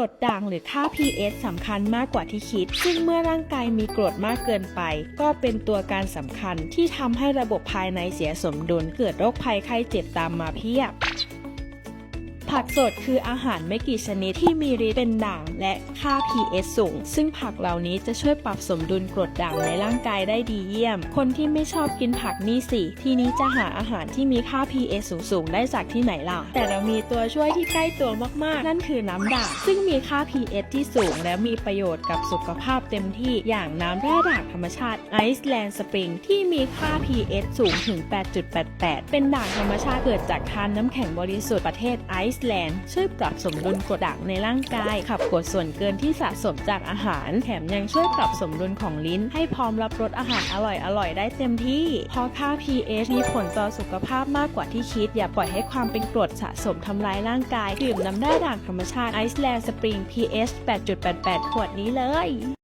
กรดด่างหรือค่า pH สำคัญมากกว่าที่คิด ซึ่งเมื่อร่างกายมีกรดมากเกินไป ก็เป็นตัวการสำคัญที่ทำให้ระบบภายในเสียสมดุลเกิดโรคภัยไข้เจ็บตามมาเพียบ ผักสดคืออาหารไม่กี่ชนิดที่มีฤทธิ์เป็นด่างและค่า pH สูง ซึ่งผักเหล่านี้จะช่วยปรับสมดุลกรดด่างในร่างกายได้ดีเยี่ยม คนที่ไม่ชอบกินผักนี่สิทีนี้จะหาอาหารที่มีค่า pH สูงๆ ได้จากที่ไหนล่ะ แต่เรามีตัวช่วยที่ใกล้ตัวมากๆ นั่นคือน้ำด่าง ซึ่งมีค่า pH ที่สูง และมีประโยชน์กับสุขภาพเต็มที่อย่างน้ำแร่ด่างธรรมชาติไอซ์แลนด์สปริงที่มีค่า pH สูงถึง 8.88 เป็นด่างธรรมชาติเกิดจากทานน้ำแข็งบริสุทธิ์ประเทศไอซ์แลนด์ช่วยปรับสมดุลกรดด่างในร่างกาย ขับกรดส่วนเกินที่สะสมจากอาหาร แถมยังช่วยปรับสมดุลของลิ้น ให้พร้อมรับรสอาหารอร่อยๆได้เต็มที่เพราะค่า pH มีผลต่อสุขภาพมากกว่าที่คิด อย่าปล่อยให้ความเป็นกรดสะสมทำลายร่างกายดื่มน้ำแร่ด่างธรรมชาติไอซ์แลนด์สปริง pH 8.88 ขวดนี้เลย